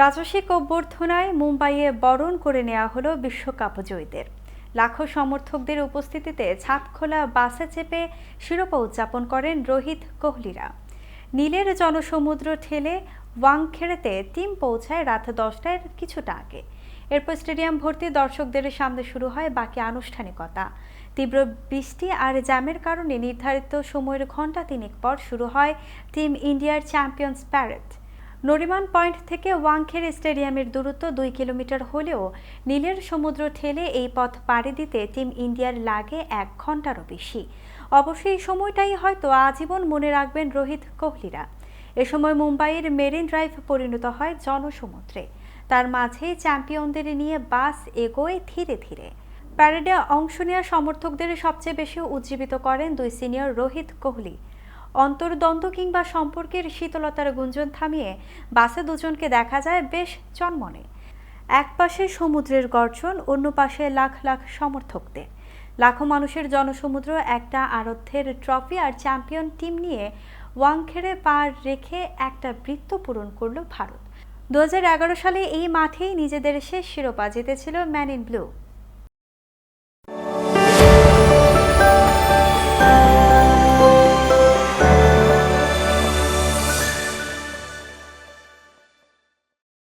রাজস্বিক অভ্যর্থনায় মুম্বাইয়ে বরণ করে নেওয়া হলো বিশ্বকাপ জয়ীদের। লাখো সমর্থকদের উপস্থিতিতে ছাপখোলা বাসে চেপে শিরোপা উদযাপন করেন রোহিত কোহলিরা। নীলের জনসমুদ্র ঠেলে ওয়াংখেড়েতে টিম পৌঁছায় রাত দশটার কিছুটা আগে। এরপর স্টেডিয়াম ভর্তি দর্শকদের সামনে শুরু হয় বাকি আনুষ্ঠানিকতা। তীব্র বৃষ্টি আর জ্যামের কারণে নির্ধারিত সময়ের ঘণ্টা তিনেক পর শুরু হয় টিম ইন্ডিয়ার চ্যাম্পিয়ন্স প্যারেড। নরিমান পয়েন্ট থেকে ওয়াংখের স্টেডিয়ামের দূরত্ব দুই কিলোমিটার হলেও নীলের সমুদ্র ঠেলে এই পথ পাড়ি দিতে টিম ইন্ডিয়ার লাগে এক ঘন্টারও বেশি। অবশ্য এই সময়টাই হয়তো আজীবন মনে রাখবেন রোহিত কোহলিরা। এ সময় মুম্বাইয়ের মেরিন ড্রাইভ পরিণত হয় জনসমুদ্রে। তার মাঝেই চ্যাম্পিয়নদের নিয়ে বাস এগোয় ধীরে ধীরে। প্যারেডে অংশ নেওয়া সমর্থকদের সবচেয়ে বেশি উজ্জীবিত করেন দুই সিনিয়র রোহিত কোহলি। অন্তর্দ্বন্দ্ব কিংবা সম্পর্কের শীতলতার গুঞ্জন থামিয়ে বাসে দুজনকে দেখা যায় বেশ চনমনে। এক পাশে সমুদ্রের গর্জন, অন্য পাশে লাখ লাখ সমর্থকদের। লাখো মানুষের জনসমুদ্র, একটা আরধ্যের ট্রফি আর চ্যাম্পিয়ন টিম নিয়ে ওয়াংখেড়ে পার রেখে একটা বৃত্ত পূরণ করল ভারত। দু হাজার এগারো সালে এই মাঠেই নিজেদের শেষ শিরোপা জিতেছিল ম্যান ইন ব্লু।